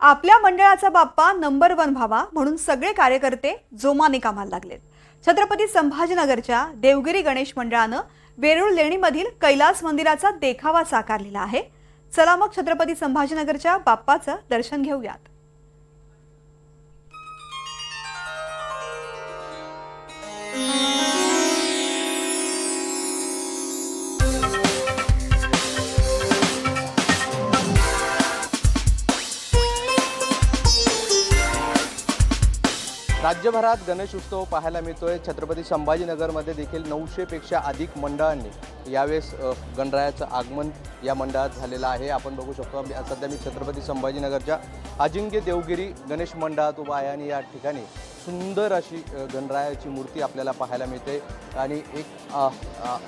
आपल्या मंडळाचा बाप्पा number one व्हावा म्हणून सगळे कार्यकर्ते जोमाने कामाला लागलेत. छत्रपती संभाजीनगरच्या देवगिरी गणेश मंडळानं वेरूळ लेणीमधील कैलास मंदिराचा देखावा साकारलेला आहे. चला मग छत्रपती संभाजीनगरच्या बाप्पाचं दर्शन घेऊयात. राज्यभरात गणेश उत्सव पाहायला मिळतोय. छत्रपती संभाजीनगरमध्ये देखील नऊशेपेक्षा अधिक मंडळांनी यावेळेस गणरायाचं आगमन या मंडळात झालेलं आहे. आपण बघू शकतो सध्या मी छत्रपती संभाजीनगरच्या अजिंक्य देवगिरी गणेश मंडळात उभा आहे आणि या ठिकाणी सुंदर अशी गणरायाची मूर्ती आपल्याला पाहायला मिळते आणि एक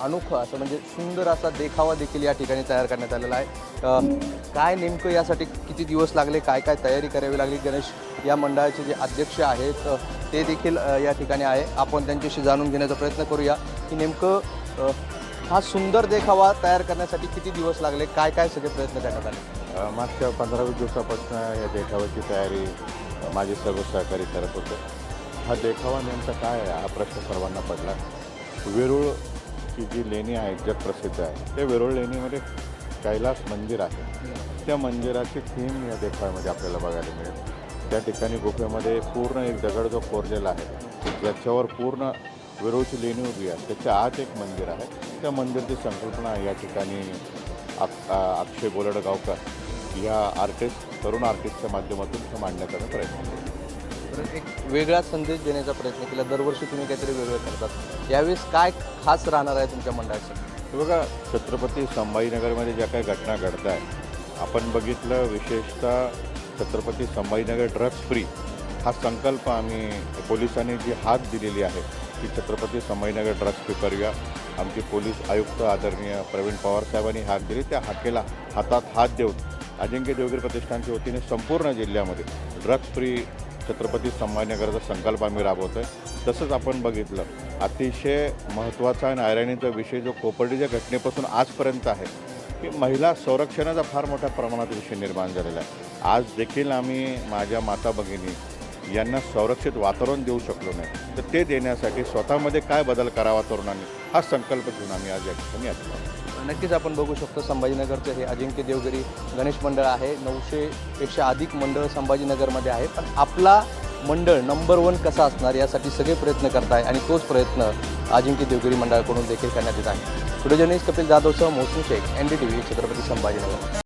अनोखं असं म्हणजे सुंदर असा देखावा देखील या ठिकाणी तयार करण्यात आलेला आहे. काय नेमकं यासाठी किती दिवस लागले काय काय तयारी करावी लागली? गणेश या मंडळाचे जे अध्यक्ष आहेत ते देखील या ठिकाणी आहे. आपण त्यांच्याशी जाणून घेण्याचा प्रयत्न करूया की नेमकं हा सुंदर देखावा तयार करण्यासाठी किती दिवस लागले? काय काय सगळे प्रयत्न करण्यात आले? मागच्या पंधरा वीस दिवसापासून या देखाव्याची तयारी माझे सर्व सहकारी करत होते. हा देखावा नेमका काय आहे? हा प्रश्न सर्वांना पडला. वेरूळ ही जी लेणी आहे जगप्रसिद्ध आहे त्या वेरूळ लेणीमध्ये कैलास मंदिर आहे. त्या मंदिराची थीम या देखाव्यामध्ये आपल्याला बघायला मिळेल. त्या ठिकाणी गुफेमध्ये पूर्ण एक दगड जो कोरलेला आहे. ज्याच्यावर पूर्ण वेरूळची लेणी उभी आहे. त्याच्या आत एक मंदिर आहे. त्या मंदिरची संकल्पना या ठिकाणी अक- अक्षय बोलडगावकर या आर्टिस्ट तरुण आर्टिस्टच्या माध्यमातून हे मांडण्याचा मी प्रयत्न केला. एक वेगळा संदेश देण्याचा प्रयत्न केला. दरवर्षी तुम्ही काहीतरी वेगळं करतात. यावेळेस काय खास राहणार आहे तुमच्या मंडळाचं? हे बघा छत्रपती संभाजीनगरमध्ये ज्या काही घटना घडत आहेत आपण बघितलं विशेषतः छत्रपती संभाजीनगर ड्रग्ज फ्री हा संकल्प आम्ही पोलिसांनी जी हात दिलेली आहे की छत्रपती संभाजीनगर ड्रग्स फ्री करूया आमचे पोलीस आयुक्त आदरणीय प्रवीण पवार साहेबांनी हात दिली. त्या हाकेला हातात हात देऊन अजिंक्य देवगिरी प्रतिष्ठानच्या वतीने संपूर्ण जिल्ह्यामध्ये ड्रग्ज फ्री छत्रपती संभाजीनगरचा संकल्प आम्ही राबवतो आहे तसंच आपण बघितलं अतिशय महत्त्वाचा आणि आयराणीचा विषय जो कोपर्डीच्या घटनेपासून आजपर्यंत आहे की महिला संरक्षणाचा फार मोठ्या प्रमाणात विषय निर्माण झालेला आहे. आज देखील आम्ही माझ्या माता भगिनी यांना संरक्षित वातावरण देऊ शकलो नाही. तर ते देण्यासाठी स्वतःमध्ये काय बदल करावा तरुणांनी? हा संकल्प घेऊन आम्ही आज या ठिकाणी आलो नक्कीच आपण बघू शकतो संभाजीनगरचं हे अजिंक्य देवगिरी गणेश मंडळ आहे. नऊशेपेक्षा अधिक मंडळ संभाजीनगरमध्ये आहे. पण आपला मंडळ नंबर वन कसा असणार यासाठी सगळे प्रयत्न करताय आणि तोच प्रयत्न अजिंक्य देवगिरी मंडळाकडून देखील करण्यात येत आहे. Video journalist Kapil जाधवसह Mohsin Shaikh N D T V Chhatrapati Sambhajinagar.